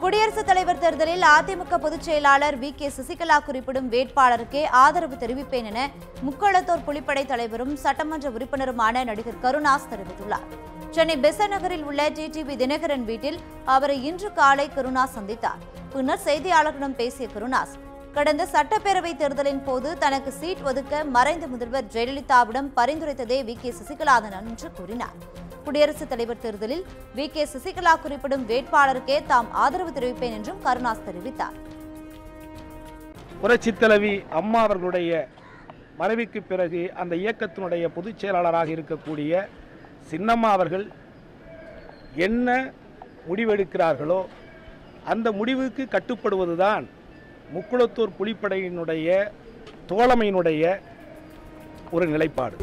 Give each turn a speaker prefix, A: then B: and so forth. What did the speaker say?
A: குடியரசுத் தலைவர் தேர்தலில் அதிமுக பொதுச் செயலாளர் வி. கே. சசிகலா குறிப்பிடும் வேட்பாளருக்கே ஆதரவு தெரிவிப்பேன் என முக்களத்தோர் புலிப்படை தலைவரும் சட்டமன்ற உறுப்பினருமான நடிகர் கருணாஸ் தெரிவித்துள்ளார். சென்னை பெசன் நகரில் உள்ள டிடிவி தினகரன் வீட்டில் அவரை இன்று காலை கருணாஸ் சந்தித்தார். பின்னர் செய்தியாளர்களிடம் பேசிய கருணாஸ் கடந்த சட்டப்பேரவை தேர்தலின் போது தனக்கு சீட் ஒதுக்க மறைந்த முதல்வர் ஜெயலலிதாவிடம் பரிந்துரைத்ததே வி. கே. சசிகலாதன் என்று கூறினார். குடியரசுத் தலைவர் தேர்தலில் வி. கே. சசிகலா குறிப்பிடும் வேட்பாளருக்கே தாம் ஆதரவு தெரிவிப்பேன் என்றும் கருணாஸ் தெரிவித்தார்.
B: புரட்சித் தலைவி அம்மா அவர்களுடைய மறைவுக்கு பிறகு அந்த இயக்கத்தினுடைய பொதுச் செயலாளராக இருக்கக்கூடிய சின்னம்மா அவர்கள் என்ன முடிவெடுக்கிறார்களோ அந்த முடிவுக்கு கட்டுப்படுவதுதான் முக்குளத்தூர் புலிப்படையினுடைய தோழமையினுடைய ஒரு நிலைப்பாடு.